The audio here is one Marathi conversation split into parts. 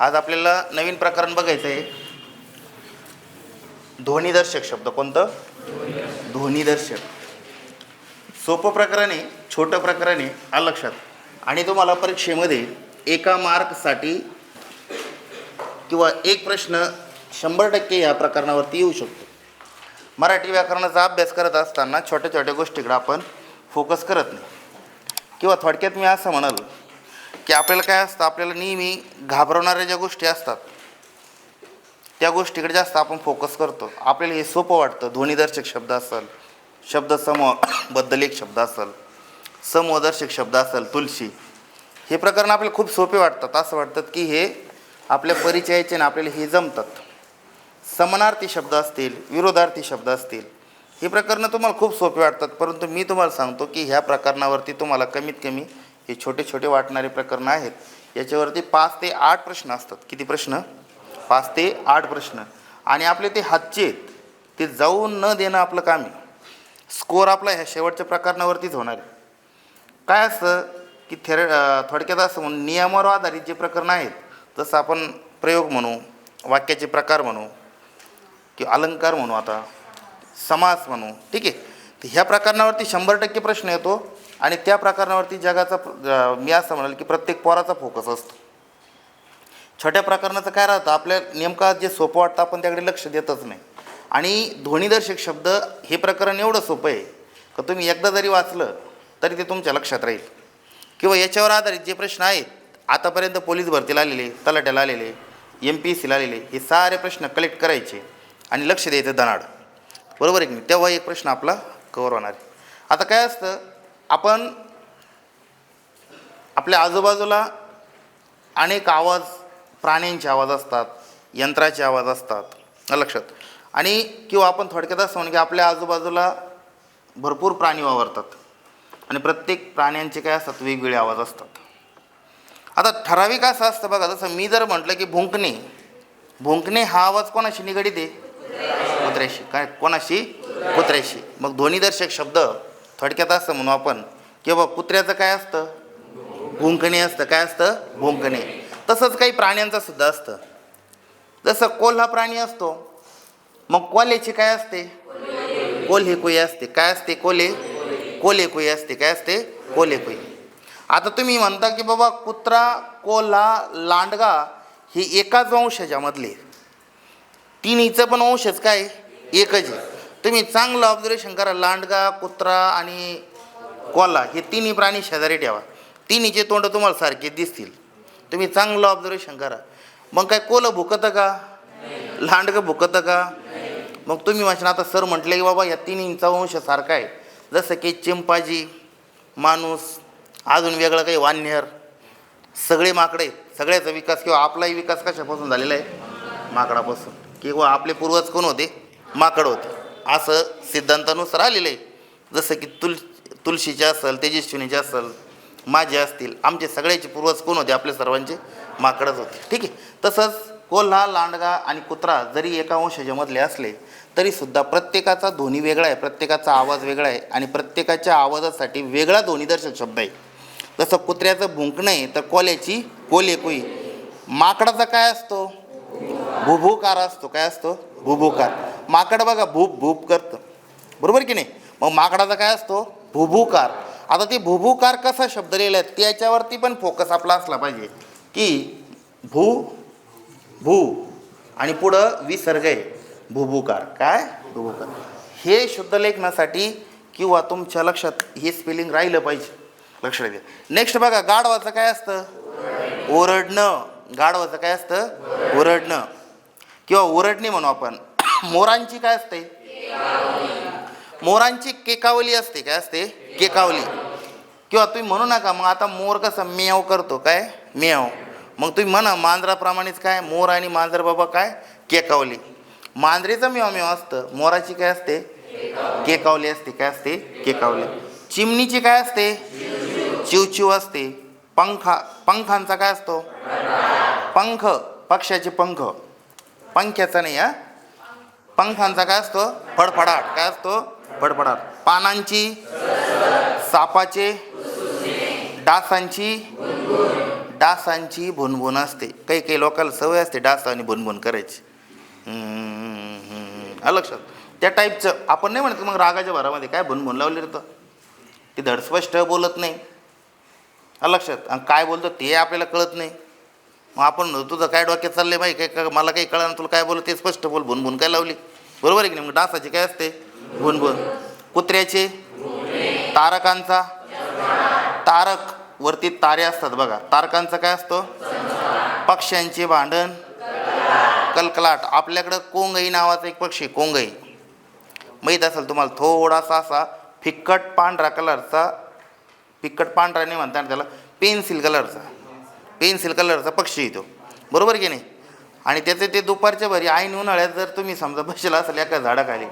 आज आपल्याला नवीन प्रकरण बघायचं आहे. ध्वनिदर्शक शब्द कोणतं? ध्वनिदर्शक. सोपं प्रकरण आहे छोटं प्रकरण आहे आ लक्षात. आणि तुम्हाला परीक्षेमध्ये एका मार्कसाठी किंवा एक प्रश्न शंभर टक्के या प्रकरणावरती येऊ शकतो. मराठी व्याकरणाचा अभ्यास करत असताना छोट्या छोट्या गोष्टीकडे आपण फोकस करत नाही. किंवा थोडक्यात मी असं म्हणालो की आपल्याला काय असतं आपल्याला नेहमी घाबरवणाऱ्या ज्या गोष्टी असतात त्या गोष्टीकडे जास्त आपण फोकस करतो. आपल्याला हे सोपं वाटतं. ध्वनिदर्शक शब्द असेल शब्द समूहाबद्दल एक शब्द असेल समूहदर्शक शब्द असेल तुलसी. हे प्रकरण आपल्याला खूप सोपे वाटतात. असं वाटतात की हे आपल्या परिचयाचे ना आपल्याला हे जमतात. समानार्थी शब्द असतील विरोधार्थी शब्द असतील ही प्रकरणं तुम्हाला खूप सोपी वाटतात. परंतु मी तुम्हाला सांगतो की ह्या प्रकरणावरती तुम्हाला कमीत कमी हे छोटे छोटे वाटणारे प्रकरणं आहेत. याच्यावरती पाच ते आठ प्रश्न असतात. किती प्रश्न? पाच ते आठ प्रश्न. आणि आपले ते हातचे आहेत. ते जाऊन न देणं आपलं काम आहे. स्कोअर आपला ह्या शेवटच्या प्रकरणावरतीच होणार आहे. काय असतं की थेर थोडक्यात असं नियमावर आधारित जे प्रकरण आहेत जसं आपण प्रयोग म्हणू वाक्याचे प्रकार म्हणू किंवा अलंकार म्हणू आता समास म्हणू ठीक आहे? तर ह्या प्रकरणावरती शंभर टक्के प्रश्न येतो. आणि त्या प्रकरणावरती जगाचा मी असं म्हणाल की प्रत्येक पोराचा फोकस असतो. छोट्या प्रकरणाचं काय राहतं आपल्या नेमका जे सोपं वाटतं आपण त्याकडे लक्ष देतच नाही. आणि ध्वनिदर्शक शब्द हे प्रकरण एवढं सोपं आहे का तुम्ही एकदा जरी वाचलं तरी ते तुमच्या लक्षात राहील. किंवा याच्यावर आधारित जे प्रश्न आहेत आतापर्यंत पोलीस भरतीला आलेले तलाट्याला आलेले एम पी एस सीला आलेले हे सारे प्रश्न कलेक्ट करायचे आणि लक्ष द्यायचं दनाड बरोबर आहे की नाही? तेव्हा एक प्रश्न आपला कवर होणार आहे. आता काय असतं आपण आपल्या आजूबाजूला अनेक आवाज प्राण्यांचे आवाज असतात यंत्राचे आवाज असतात. लक्षात? आणि किंवा आपण थोडक्यात असं म्हणू की आपल्या आजूबाजूला भरपूर प्राणी वावरतात. आणि प्रत्येक प्राण्यांचे काय असतात? वेगवेगळे आवाज असतात. आता ठराविक असं असतं बघा जसं मी जर म्हटलं की भुंकणे भुंकणे हा आवाज कोणाशी निगडीत आहे? कुत्र्याशी. काय? कोणाशी? कुत्र्याशी. मग ध्वनिदर्शक शब्द थोडक्यात असं म्हणू आपण की बाबा कुत्र्याचं काय असतं? भुंकणे असतं. काय असतं? भुंकणे. तसंच काही प्राण्यांचं सुद्धा असतं. जसं कोल्हा हा प्राणी असतो मग कोल्याची काय असते? कोल्हे कुई असते. काय असते कोले? कोले कुई असते. काय असते? कोले कोई. आता तुम्ही म्हणता की बाबा कुत्रा कोल्हा लांडगा हे एकाच वंशजामधले. तिन्हीचं पण वंशच काय? एकच आहे. तुम्ही चांगलं ऑब्झर्वेशन करा. लांडगा कुत्रा आणि कोल्हा हे तिन्ही प्राणी शेजारी ठेवा. तिन्हीचे तोंड तुम्हाला सारखे दिसतील. तुम्ही चांगलं ऑब्झर्वेशन करा. मग काय कोलं भुकतं का? लांडगं भुकतं का? मग तुम्ही म्हणशाल आता सर म्हटले की बाबा या तिन्हींचा वंश सारखा आहे. जसं की चिंपाजी माणूस अजून वेगळं काही वान्यर सगळे माकडे सगळ्याचा विकास किंवा आपलाही विकास कशापासून झालेला आहे? माकडापासून. किंवा आपले पूर्वज कोण होते? माकड होते. असं सिद्धांतानुसार आलेलं आहे. जसं की तुल तुलशीचे असेल तेजस्विनीचे असेल माझे असतील आमचे सगळ्याचे पूर्वज कोण होते? आपले सर्वांचे माकडच होते. ठीक आहे? तसंच कोल्हा लांडगा आणि कुत्रा जरी एका वंशजमधले असले तरीसुद्धा प्रत्येकाचा ध्वनी वेगळा आहे प्रत्येकाचा आवाज वेगळा आहे आणि प्रत्येकाच्या आवाजासाठी वेगळा ध्वनीदर्शक शब्द आहे. जसं कुत्र्याचं भुंकणं आहे तर कोल्याची कोलेकुई. माकडाचा काय असतो? भुभुकार असतो. काय असतो? भुभुकार. माकड बघा भूप भूप करतं. बरोबर की नाही? मग माकडाचा काय असतो? भुभुकार. आता ते भुभुकार कसा शब्द लिहिला आहे त्याच्यावरती पण फोकस आपला असला पाहिजे. की भू भू आणि पुढं विसर्ग आहे भुभुकार. काय? भुभुकार. हे शुद्धलेखनासाठी किंवा तुमच्या लक्षात हे स्पेलिंग राहिलं पाहिजे. लक्षात घ्या नेक्स्ट बघा गाढवाचं काय असतं? ओरडणं. गाढवाचं काय असतं? ओरडणं. किंवा ओरडणे म्हणू आपण. मोरांची काय असते? मोरांची केकावली असते काय असते? केकावली. किंवा तुम्ही म्हणू नका मग आता मोर कसा मेव करतो काय? मेव. मग तुम्ही म्हणा मांजराप्रमाणेच काय? मोर आणि मांजर बाबा काय? केकावली. मांजरेचं मेव मेव असतं. मोराची काय असते? केकावली असते. काय असते? केकावली. चिमणीची काय असते? चिवचिव असते. पंखा पंखांचा काय असतो? पंख पक्षाचे पंख. पंख्याचा नाही हा? पंखांचा काय असतो? फडफडाट. काय असतो? फडफडाट. पानांची सापाचे डासांची डासांची भुनभुन असते. काही काही लोकांना सवय असते डास आणि भुनभुन करायची. लक्षात? त्या टाईपचं आपण नाही म्हणत मग रागाच्या भरामध्ये काय भुनभुन लावले होतं तर ते धडस्पष्ट बोलत नाही. लक्षात? आणि काय बोलतो ते आपल्याला कळत नाही. मग आपण तुझं काय डोक्यात चाललंय माहिती काय काय मला काही कळलं तुला काय बोलत ते स्पष्ट बोल भुनभुन काय लावली? बरोबर आहे की नाही? मग डासाची काय असते? भुनभुन कुत्र्याचे? तारकांचा? तारक वरती तारे असतात बघा. तारकांचा काय असतो? पक्ष्यांचे भांडण. कलकलाट. आपल्याकडं कोंगई नावाचा एक पक्षी कोंगई. माहीत असेल तुम्हाला थोडासा असा फिक्कट पांढरा कलरचा फिक्कट पांढरा नाही म्हणता त्याला पेन्सिल कलरचा. पेन्सिल कलरचा पक्षी येतो बरोबर की नाही? आणि त्याचे ते दुपारच्या भरी ऐन उन्हाळ्यात जर तुम्ही समजा बसला असेल एका झाडाखाली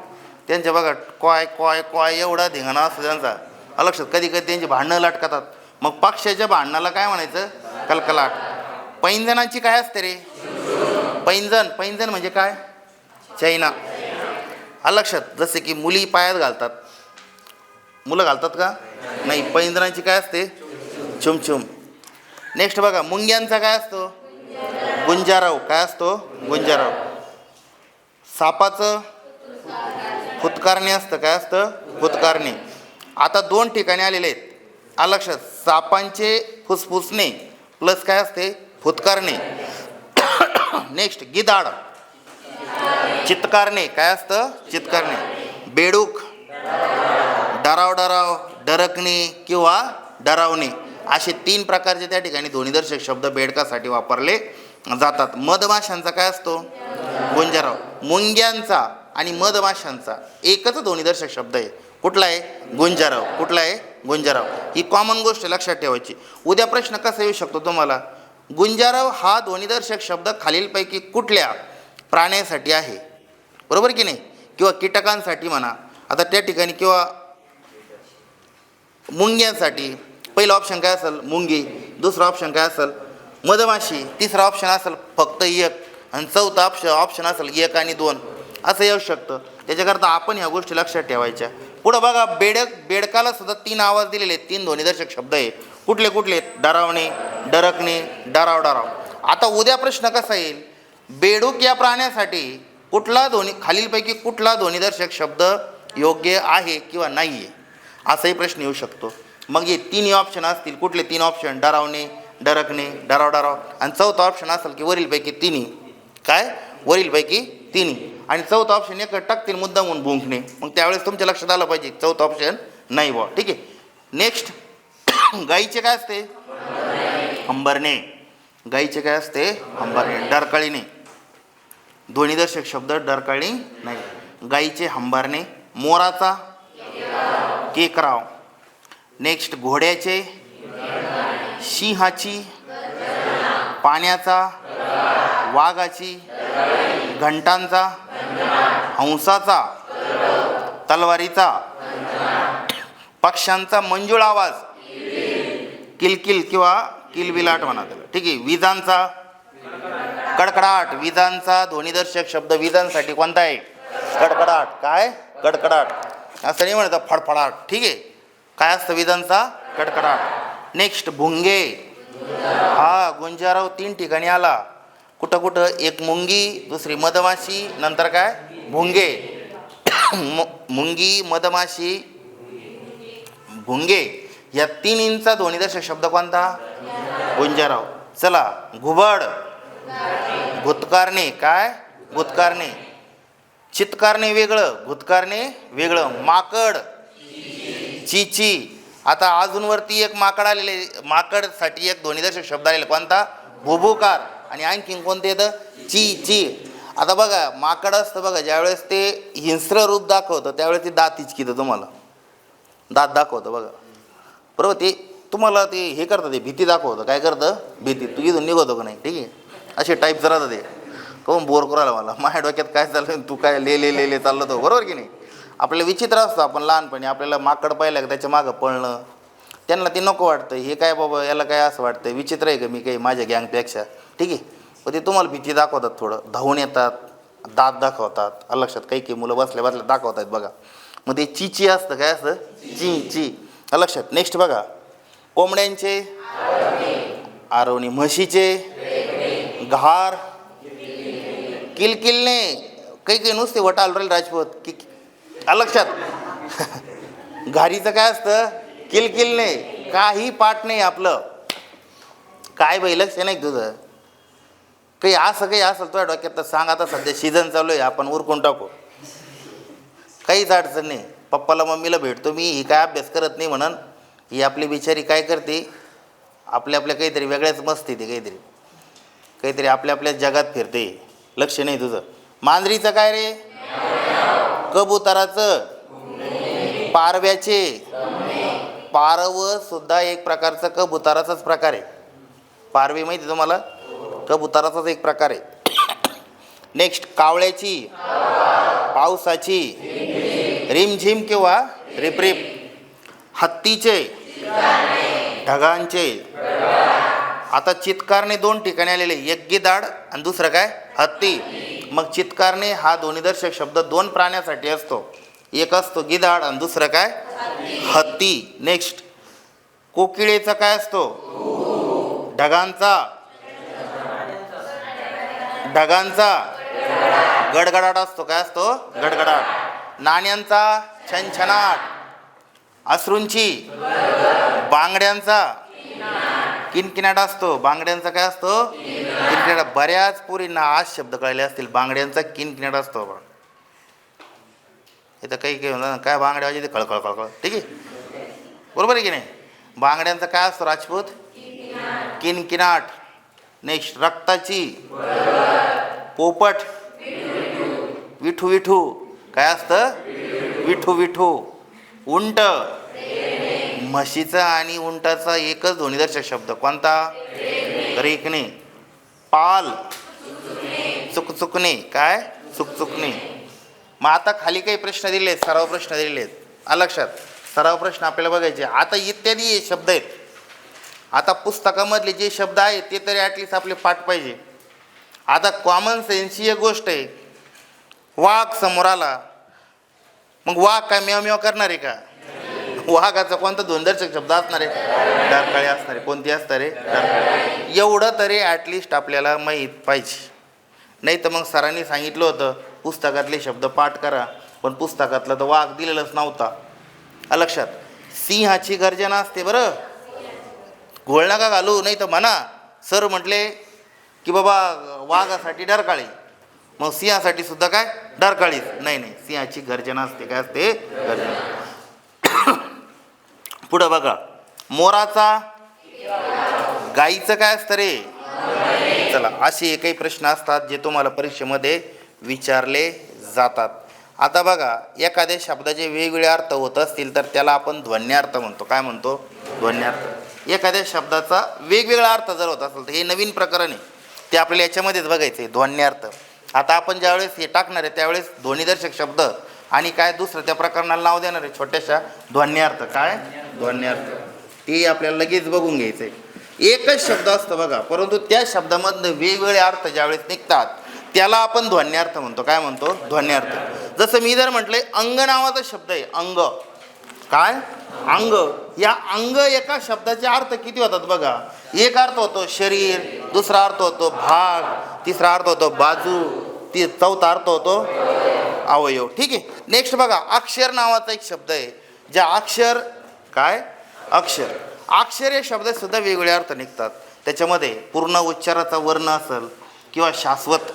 त्यांच्या बघा कॉय कॉय कॉय एवढा धिंगाणा असतो त्यांचा. अलक्षात कधी कधी त्यांची भांडणं लटकतात. मग पक्षाच्या भांडणाला काय म्हणायचं? कलकलाट. पैंजणाची काय असते रे? पैंजण पैंजण म्हणजे काय? चैना. अलक्षात जसे की मुली पायात घालतात. मुलं घालतात का? नाही पैंजणाची काय असते? चुमचुम. नेक्स्ट बघा मुंग्यांचा काय असतो? गुंजाराव. काय असतो? गुंजाराव. सापाचं फुतकारणी असतं. काय असतं? फुतकारणे. आता दोन ठिकाणी आलेले आहेत. आलं लक्षात. सापांचे फुसफुसणे प्लस काय असते? फुतकारणे. नेक्स्ट गिदाड. चितकारणे. काय असतं? चितकारणे. बेडूक. डराव डराव डरकणे किंवा डरावणे. असे तीन प्रकारचे त्या ठिकाणी ध्वनिदर्शक शब्द बेडकासाठी वापरले जातात. मधमाशांचा काय असतो? गुंजाराव. मुंग्यांचा आणि मधमाशांचा एकच ध्वनिदर्शक शब्द आहे. कुठला आहे? गुंजाराव. कुठला आहे? गुंजाराव. ही कॉमन गोष्ट लक्षात ठेवायची. उद्या प्रश्न कसा येऊ शकतो तुम्हाला? गुंजाराव हा ध्वनिदर्शक शब्द खालीलपैकी कुठल्या प्राण्यासाठी आहे? बरोबर की नाही? किंवा कीटकांसाठी म्हणा. आता त्या ठिकाणी किंवा मुंग्यांसाठी पहिलं ऑप्शन काय असेल? मुंगी. दुसरं ऑप्शन काय असेल? मधमाशी. तिसरं ऑप्शन असेल फक्त एक. आणि चौथा ऑप्शन ऑप्शन असेल एक आणि दोन. असं येऊ शकतं. त्याच्याकरता आपण ह्या गोष्टी लक्षात ठेवायच्या. पुढं बघा बेडक बेडकाला सुद्धा तीन आवाज दिलेले आहेत. तीन ध्वनिदर्शक शब्द आहे कुठले कुठले डरावणे डरकणे डराव डराव. आता उद्या प्रश्न कसा येईल? बेडूक या प्राण्यासाठी कुठला ध्वनी खालीलपैकी कुठला ध्वनिदर्शक शब्द योग्य आहे किंवा नाही आहे असाही प्रश्न येऊ शकतो. मग हे तिन्ही ऑप्शन असतील कुठले तीन ऑप्शन डरावणे डरकणे डराव डराव. आणि चौथा ऑप्शन असेल की वरीलपैकी तिन्ही. काय? वरीलपैकी तिन्ही. आणि चौथा ऑप्शन एक टाकतील मुद्दा म्हणून भुंकणे. मग त्यावेळेस तुमच्या लक्षात आलं पाहिजे चौथा ऑप्शन नाही बुवा. ठीक आहे? नेक्स्ट गाईचे काय असते? अंबरणे गाईचे काय असते? अंबरणे डरकाळीने. ध्वनिदर्शक शब्द डरकाळी नाही. गाईचे हंबारणे. मोराचा केकराव. नेक्स्ट घोड्याचे सिंहाची पाण्याचा वाघाची घंटांचा हंसाचा तलवारीचा पक्ष्यांचा मंजूळ आवाज किलकिल किंवा किलबिलाट म्हणा त्याला. ठीक आहे विजांचा कडकडाट विजांचा ध्वनिदर्शक शब्द विजांसाठी कोणता आहे? कडकडाट. काय? कडकडाट. असं नाही म्हणत फडफडाट. ठीक आहे. काय असतं विजांचा? कडकडाट. नेक्स्ट भुंगे. हा गुंजाराव तीन ठिकाणी आला. कुठं कुठं? एक मुंगी दुसरी मधमाशी नंतर काय? भुंगे. मुंगी मधमाशी भुंगे. या तिन्हींचा ध्वनिदर्शक शब्द कोणता? गुंजाराव. चला घुबड. भूतकारणे. काय? भूतकारणे. चितकारणे वेगळं भूतकारणे वेगळं. माकड. चिची आता अजूनवरती एक माकड आलेले माकडसाठी एक ध्वनिदर्शक शब्द आलेला कोणता? भुभुकार आणि आणखीन कोणते येतं ची ची. आता बघा माकड असतं बघा ज्यावेळेस ते हिंस्र रूप दाखवतं त्यावेळेस ते दात इचकितं तुम्हाला. दात दाखवतं बघा. बरोबर ते तुम्हाला ते हे करतं ते भीती दाखवतं. काय करतं? भीती. तू इथून निघतो का नाही? ठीक आहे? असे टाईप राहतं ते. कोण बोर करायला मला? माझ्या डोक्यात काय चाललं तू काय ले ले ले ले चाललं तो. बरोबर की नाही? आपल्याला विचित्र असतं आपण लहानपणी आपल्याला माकड पाहिलं का त्याच्या मागं पळणं. त्यांना ते नको वाटतं हे काय बाबा याला काय असं वाटतं विचित्र आहे का मी काही माझ्या गँगपेक्षा. ठीक आहे? पण ते तुम्हाला भीती दाखवतात थोडं धावून येतात दात दाखवतात. अलक्षात लक्षात काही काही मुलं बसल्या बसल्या दाखवतात बघा. मग ते चिची असतं काय असतं? ची ची. आलं लक्षात नेक्स्ट बघा. कोंबड्यांचे? आरवणी म्हशीचे? घार? किलकिलने. काही काही नुसते वटाल राजपूत. कि लक्षात. घारीचं काय असतं? किलकिलने काही पाठ नाही आपलं. काय बाई लक्ष नाही तुझं? काही असं काही असेल तुझ्या डोक्यात तर सांग आता सध्या सीझन चालू आहे. आपण उरकून टाकू. काहीच अडचण नाही. पप्पाला मम्मीला भेटतो मी. ही काय अभ्यास करत नाही म्हणून. ही आपली बिचारी काय करते? आपल्या आपल्या काहीतरी वेगळ्याच मस्ती ते काहीतरी. काहीतरी आपल्या आपल्या जगात फिरते. लक्ष नाही तुझं. मांजरीचं काय रे? कबुतराचं? पारव्याचे? पारव सुद्धा एक प्रकारचं कबुताराचाच प्रकार आहे. पारवी माहिती तुम्हाला? कबुताराचाच एक प्रकार आहे. नेक्स्ट कावळ्याची? पावसाची? रिमझिम किंवा रिपरिप? हत्तीचे? ढगांचे? आता चित्कारने दोन ठिकाणी आलेले यज्ञ दाड आणि दुसरं काय? हत्ती. मग चित्कारणे हा ध्वनिदर्शक शब्द दोन प्राण्यासाठी असतो. एक असतो गिधाड आणि दुसरं काय? हत्ती. नेक्स्ट कोकिळेचा काय असतो? ढगांचा. ढगांचा. गडगडाट असतो. काय असतो? गडगडाट. नाण्यांचा. छनछनाट. अश्रूंची बांगड्यांचा. किनकिनाट असतो. बांगड्यांचा काय असतो? किनकिनाडा बऱ्याच पोरींना आज शब्द कळले असतील. बांगड्यांचा किनकिनाट असतो बा इथं काही काही काय बांगड्या वाजे ते कळकळ कळकळ ठीक आहे? बरोबर आहे की नाही? बांगड्यांचा काय असतो राजपूत? किनकिनाट. नेक्स्ट रक्ताची. पोपट. विठू विठू. काय असतं? विठू विठू. उंट. म्हशीचा आणि उंटाचा एकच ध्वनिदर्शक शब्द. कोणता? रेकणे पाल. चुकचुकणे. काय? चुकचुकणे. मग आता खाली काही प्रश्न दिले आहेत सराव प्रश्न दिलेले आहेत लक्षात. सराव प्रश्न आपल्याला बघायचे. आता इत्यादी शब्द आहेत. आता पुस्तकामधले जे शब्द आहेत ते तरी ॲटलिस्ट आपले पाठ पाहिजे. आता कॉमन सेन्सची एक गोष्ट आहे. वाघ समोर आला. मग वाघ काय मेव मेव करणार आहे का? वाघाचा कोणता दोनदर्शक शब्द असणार? आहे डारकाळे असणार. आहे कोणती असणार? आहे एवढं तरी ॲटलिस्ट आपल्याला माहीत पाहिजे. नाही तर मग सरांनी सांगितलं होतं पुस्तकातले शब्द पाठ करा पण पुस्तकातला तर वाघ दिलेलाच नव्हता. लक्षात. सिंहाची गर्जना असते बरं. घोळ नका घालू नाही तर म्हणा. सर म्हटले की बाबा वाघासाठी डरकाळी. मग सिंहासाठी सुद्धा काय? डरकाळीच. नाही नाही. सिंहाची गर्जना असते. काय असते? गर्जना. पुढं बघा. मोराचा गाईचं काय असतं रे? चला असे काही प्रश्न असतात जे तुम्हाला परीक्षेमध्ये विचारले जातात. आता बघा एखाद्या शब्दाचे वेगवेगळे अर्थ होत असतील तर त्याला आपण ध्वन्यार्थ म्हणतो. काय म्हणतो? ध्वन्यार्थ. एखाद्या शब्दाचा वेगवेगळा अर्थ जर होत असेल तर हे नवीन प्रकरण आहे. ते आपल्याला याच्यामध्येच बघायचं आहे ध्वन्यार्थ. आता आपण ज्यावेळेस हे टाकणार आहे त्यावेळेस ध्वनिदर्शक शब्द आणि काय दुसरं त्या प्रकरणाला नाव देणार आहे छोट्याशा ध्वन्यार्थ. काय? ध्वन्यार्थ. ते आपल्याला लगेच बघून घ्यायचं आहे एकच शब्द असतो बघा परंतु त्या शब्दामधनं वेगवेगळे अर्थ ज्यावेळेस निघतात त्याला आपण ध्वन्यार्थ म्हणतो. काय म्हणतो? ध्वन्यार्थ. जसं मी जर म्हटलंय अंग नावाचा शब्द आहे अंग. काय? अंग. या अंग एका शब्दाचे अर्थ किती होतात बघा? एक अर्थ होतो शरीर दुसरा अर्थ होतो भाग तिसरा अर्थ होतो बाजू ती चौथा अर्थ होतो अवयव. ठीक आहे? नेक्स्ट बघा अक्षर नावाचा एक शब्द आहे ज्या अक्षर काय? अक्षर. अक्षर या शब्दात सुद्धा वेगवेगळे अर्थ निघतात. त्याच्यामध्ये पूर्ण उच्चाराचा वर्ण असेल किंवा शाश्वत.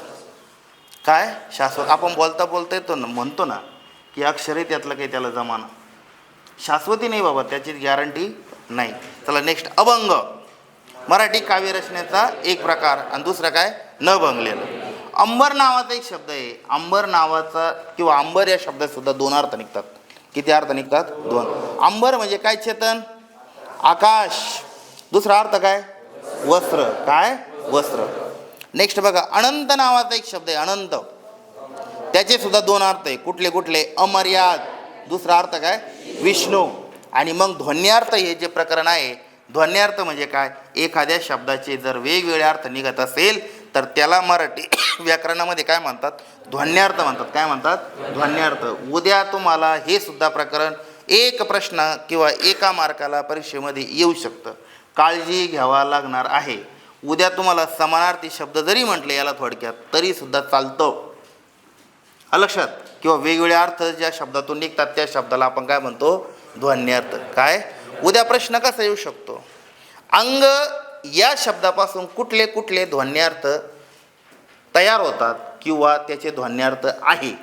काय? शाश्वत. आपण बोलता बोलता येतो ना म्हणतो ना की अक्षर आहे त्यातलं काही त्याला जमाना. शाश्वती नाही बाबा त्याची गॅरंटी नाही. चला नेक्स्ट अभंग. मराठी काव्यरचनेचा एक प्रकार आणि दुसरं काय? न भंगलेलं अंबर नावाचा एक शब्द आहे. अंबर नावाचा किंवा अंबर या शब्दात सुद्धा दोन अर्थ निघतात. किती अर्थ निघतात? दोन. अंबर म्हणजे काय चेतन? आकाश. दुसरा अर्थ काय? वस्त्र. काय? वस्त्र. नेक्स्ट बघा अनंत नावाचा एक शब्द आहे अनंत. त्याचे सुद्धा दोन अर्थ आहे. कुठले कुठले? अमर्याद. दुसरा अर्थ काय? विष्णू. आणि मग ध्वन्यार्थ हे जे प्रकरण आहे ध्वन्यार्थ म्हणजे काय? एखाद्या शब्दाचे जर वेगवेगळे अर्थ निघत असेल तर त्याला मराठी व्याकरणामध्ये काय म्हणतात? ध्वन्यार्थ म्हणतात. काय म्हणतात? ध्वन्यार्थ. उद्या तुम्हाला हे सुद्धा प्रकरण एक प्रश्न किंवा एका मार्काला परीक्षेमध्ये येऊ शकतं. काळजी घ्यावा लागणार आहे. उद्या तुम्हाला समानार्थी शब्द जरी म्हटले याला थोडक्यात तरी सुद्धा चालतं. लक्षात? किंवा वेगवेगळे अर्थ ज्या शब्दातून निघतात त्या शब्दाला आपण काय म्हणतो? ध्वन्यार्थ. काय? उद्या प्रश्न कसा येऊ शकतो? अंग या शब्दापासून कुठले कुठले ध्वन्यार्थ तयार होतात किंवा त्याचे ध्वन्यार्थ आहे?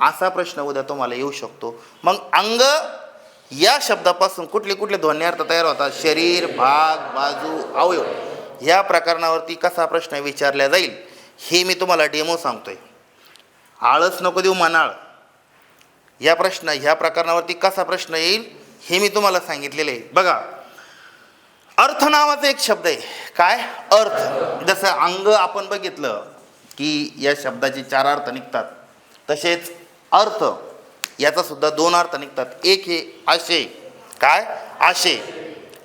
असा प्रश्न उद्या तुम्हाला येऊ शकतो. मग अंग या शब्दापासून कुठले कुठले ध्वन्यार्थ तयार होतात? शरीर भाग बाजू अवयव. ह्या प्रकरणावरती कसा प्रश्न विचारला जाईल हे मी तुम्हाला डेमो सांगतोय. आळस नको देऊ मनाळ. या प्रश्न ह्या प्रकरणावरती कसा प्रश्न येईल हे मी तुम्हाला सांगितलेलं आहे. बघा अर्थ नावाचा एक शब्द आहे. काय? अर्थ. जसं अंग आपण बघितलं की या शब्दाचे चार अर्थ निघतात. तसेच अर्थ याचा सुद्धा दोन अर्थ निघतात. एक हे आशे. काय? आशे.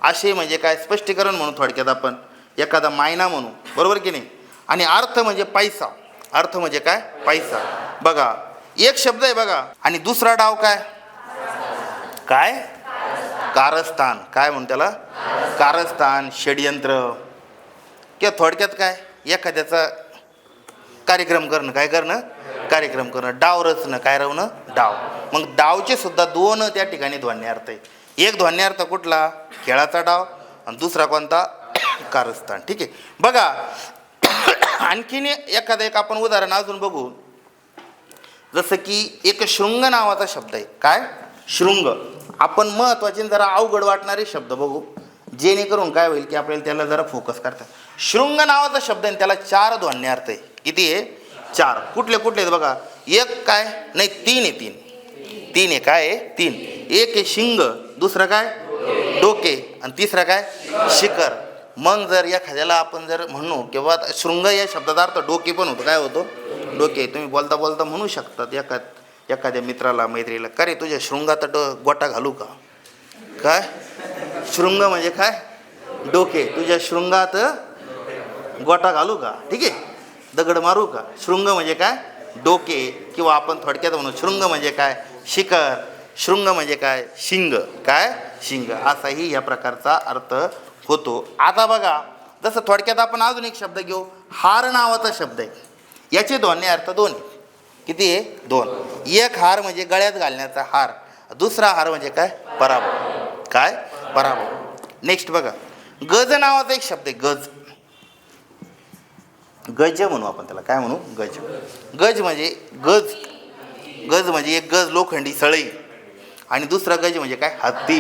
आशे म्हणजे काय? स्पष्टीकरण म्हणू थोडक्यात आपण. एखादा मायना म्हणू. बरोबर की नाही? आणि अर्थ म्हणजे पैसा. अर्थ म्हणजे काय? पैसा. बघा. एक शब्द आहे बघा. आणि दुसरा डाव काय? काय? कारस्थान. काय म्हणून त्याला? कारस्थान षडयंत्र किंवा थोडक्यात काय? एखाद्याचा कार्यक्रम करणं. काय करणं? कार्यक्रम करणं. डाव रचणं. काय राहणं डाव. मग डावचे सुद्धा दोन त्या ठिकाणी ध्वन्यार्थ आहे एक ध्वन्यार्थ कुठला? खेळाचा डाव आणि दुसरा कोणता? कारस्थान. ठीक आहे. बघा आणखीन एखादं एक आपण उदाहरण अजून बघू. जसं की एक शृंग नावाचा शब्द आहे. काय? शृंग. आपण महत्त्वाचे जरा अवघड वाटणारे शब्द बघू. जेणेकरून काय होईल की आपल्याला त्याला जरा फोकस करतात शृंग नावाचा शब्द आहे आणि त्याला चार ध्वन्यार्थ आहे. किती आहे? चार. कुठले कुठले आहेत बघा? एक काय? नाही तीन आहे तीन. तीन आहे काय आहे? तीन. एक आहे शिंग दुसरं काय? डोके. आणि तिसरं काय? शिखर. मग जर एखाद्याला आपण जर म्हणू किंवा शृंग या शब्दाचा अर्थ डोके पण होतो. काय होतो? डोके. तुम्ही बोलता बोलता म्हणू शकतात एका एखाद्या मित्राला मैत्रीला का रे तुझ्या शृंगात डो गोटा घालू का? काय? शृंग म्हणजे काय? डोके. तुझ्या शृंगात गोटा घालू का? ठीक आहे? दगड मारू का? शृंग म्हणजे काय? डोके किंवा आपण थोडक्यात म्हणू शृंग म्हणजे काय? शिखर. शृंग म्हणजे काय? शिंग. काय? शिंग. असाही या प्रकारचा अर्थ होतो. आता बघा जसं थोडक्यात आपण अजून एक शब्द घेऊ. हार नावाचा शब्द आहे. याचे दोन्ही अर्थ दोन किती आहे? दोन. एक हार म्हणजे गळ्यात घालण्याचा हार. दुसरा हार म्हणजे काय? पराभव. काय? पराभव नेक्स्ट बघा. गज नावाचा एक शब्द आहे गज. गज म्हणू आपण त्याला. काय म्हणू? गज. गज म्हणजे गज. गज म्हणजे एक गज लोखंडी सळई. आणि दुसरा गज म्हणजे काय? हत्ती.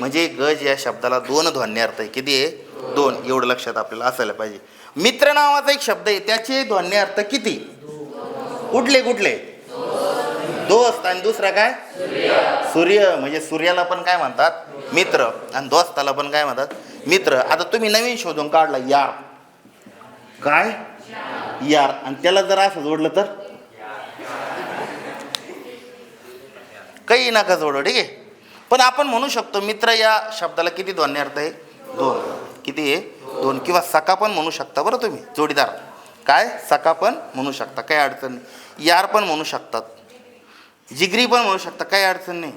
म्हणजे गज या शब्दाला दोन ध्वन्य अर्थ आहे. किती आहे? दोन. एवढं लक्षात आपल्याला असायला पाहिजे. मित्र नावाचा एक शब्द आहे. त्याचे ध्वन्य अर्थ किती? कुठले कुठले? दोस्त. आणि दुसरा काय? सूर्य. म्हणजे सूर्याला पण काय म्हणतात? मित्र आणि दोस्ताला पण काय म्हणतात? मित्र. आता तुम्ही नवीन शोधून काढला यार. काय? यार. आणि त्याला जर असं जोडलं तर? काही नका जोडो ठीक आहे? पण आपण म्हणू शकतो मित्र या शब्दाला किती ध्वन्यार्थ आहे? दोन. किती आहे? दोन. किंवा सखा पण म्हणू शकता बरं तुम्ही जोडीदार. काय? सखा पण म्हणू शकता. काही अडचण नाही. यार पण म्हणू शकतात. जिगरी पण म्हणू शकता. काही अडचण नाही.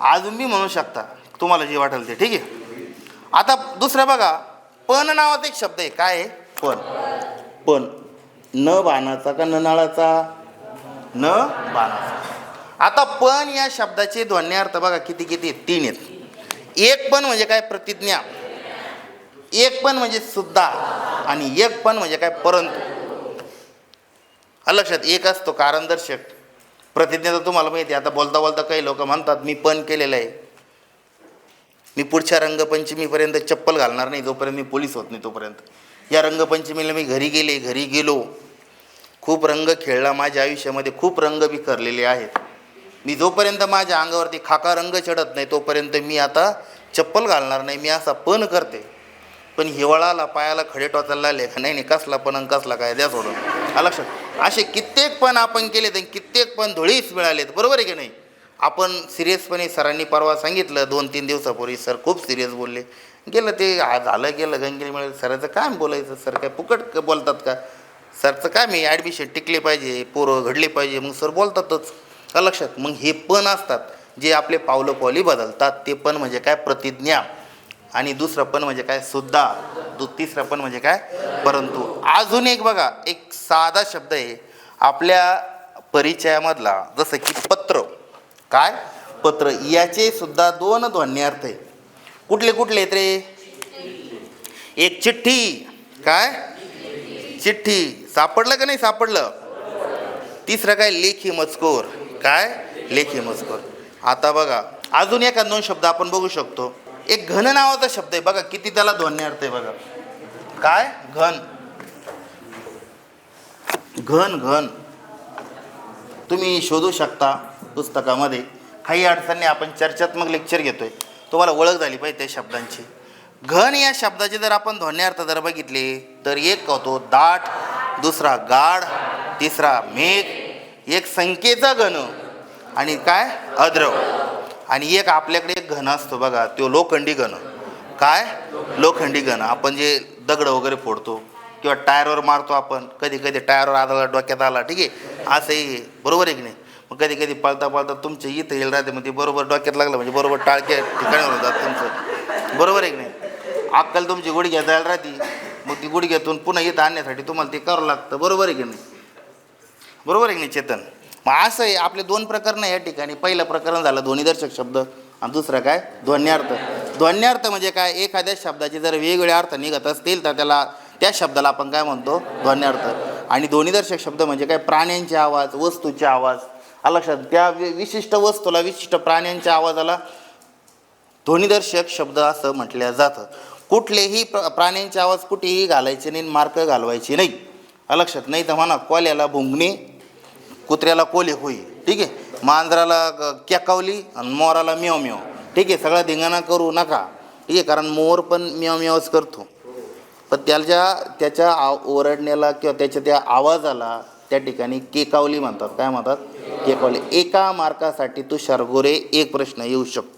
अजून बी म्हणू शकता तुम्हाला जे वाटेल ते ठीक आहे? आता दुसरं बघा पण नावाचा एक शब्द आहे. काय आहे? पण. पण. न बाणाचा का न नाळाचा? न बाणाचा. आता पण या शब्दाचे ध्वन्यार्थ बघा किती किती तीन आहेत. एक पण म्हणजे काय? प्रतिज्ञा. एक पण म्हणजे सुद्धा. आणि एक पण म्हणजे काय? परंतु. लक्षात एक असतो कारणदर्शक प्रतिज्ञा तर तुम्हाला माहिती आहे. आता बोलता बोलता काही लोक म्हणतात मी पण केलेलं आहे. मी पुढच्या रंगपंचमीपर्यंत चप्पल घालणार नाही जोपर्यंत मी पोलीस होत नाही तोपर्यंत. या रंगपंचमीला मी घरी गेले घरी गेलो. खूप रंग खेळला माझ्या आयुष्यामध्ये खूप रंग बिखरलेले आहेत. मी जोपर्यंत माझ्या अंगावरती खाका रंग चढत नाही तोपर्यंत मी आता चप्पल घालणार नाही मी असा पण करते. पण हिवाळाला पायाला खडे टोचायला लागले. का नाही नाही कसला पण आणि कसला काय द्या सोडून. लक्षात. असे पण आपण केलेत आणि कित्येक पण धुळीस मिळालेत. बरोबर आहे की नाही? आपण सिरियसपणे सरांनी परवा सांगितलं दोन तीन दिवसापूर्वी सर खूप सिरियस बोलले. गेलं ते झालं गेलं गंगेली मिळालं सराचं काय बोलायचं सर काय फुकट बोलतात का? सरचं काय मी ॲडमिशन टिकले पाहिजे पोरं घडले पाहिजे. मग सर बोलतातच. का लक्षात? मग हे पण असतात जे आपले पावलं पावली बदलतात ते पण म्हणजे काय? प्रतिज्ञा. आणि दुसरं पण म्हणजे काय? सुद्धा. दु तिसरं पण म्हणजे काय? परंतु अजून एक बघा एक साधा शब्द आहे. आपल्या परिचयामधला जसं की पत्र. काय? पत्र. याचे सुद्धा दोन ध्वन्यार्थ आहे कुठले कुठले आहेत रे? एक चिठ्ठी. काय? चिठ्ठी. सापडलं का नाही सापडलं? तिसरं काय? लेखी मजकूर. काय? लेखी मजकूर. आता बघा अजून एका दोन शब्द आपण बघू शकतो. एक घन नावाचा शब्द आहे. बघा किती त्याला ध्वन्यार्थ अर्थ आहे बघा. काय? घन. घन घन. तुम्ही शोधू शकता पुस्तकामध्ये. काही अडचणी आपण चर्चात्मक लेक्चर घेतो आहे तुम्हाला ओळख झाली पाहिजे त्या शब्दांची. घन या शब्दाचे जर आपण ध्वन्यार्थ जर बघितले तर एक होतो दाट दुसरा गाढ तिसरा मेघ एक संख्येचा घन आणि काय? अद्रव. आणि एक आपल्याकडे एक घन असतो बघा तो लोखंडी घन. काय? लोखंडी घन. आपण जे दगड वगैरे फोडतो किंवा टायरवर मारतो आपण कधी कधी टायरवर आदळला डोक्यात आला ठीक आहे? असंही बरोबर आहे की नाही? मग कधी कधी पळता पळता तुमच्या इथं येईल राहते मग ते बरोबर डोक्यात लागलं म्हणजे बरोबर टाळक्या ठिकाणी जात तुमचं. बरोबर आहे की नाही? अक्कल तुमची गुडघ्या जायला राहते मग ती गुडघ्यातून पुन्हा इथं आणण्यासाठी तुम्हाला ते करावं लागतं. बरोबर आहे की नाही? बरोबर आहे की नाही चेतन? मग असं आहे आपले दोन प्रकरण या ठिकाणी. पहिलं प्रकरण झालं ध्वनिदर्शक शब्द आणि दुसरं काय? ध्वन्यार्थ. ध्वन्यार्थ म्हणजे काय? एखाद्या शब्दाचे जर वेगवेगळे अर्थ निघत असतील तर त्याला त्या शब्दाला आपण काय म्हणतो? ध्वन्यार्थ आणि ध्वनिदर्शक शब्द म्हणजे काय? प्राण्यांचे आवाज वस्तूचे आवाज. लक्षात त्या वि- विशिष्ट वस्तूला विशिष्ट प्राण्यांच्या आवाजाला ध्वनिदर्शक शब्द असं म्हटलं जातं. कुठलेही प्र प्राण्यांचे आवाज कुठेही घालायचे नाही मार्क घालवायचे नाही. लक्षात. नाही तर म्हणा कोल्याला भुंगणे कुत्र्याला कोले होई. ठीक आहे? मांजराला केकावली आणि मोराला मेव मेव ठीक आहे? सगळा धिंगाणा करू नका. ठीक आहे? कारण मोर पण म्याव म्यावच करतो. पण त्याच्या त्याच्या आव ओरडण्याला किंवा त्याच्या त्या आवाजाला त्या ठिकाणी केकावली म्हणतात. काय म्हणतात? केकावली. एका मार्कासाठी तुषार गोरे एक प्रश्न येऊ शकतो.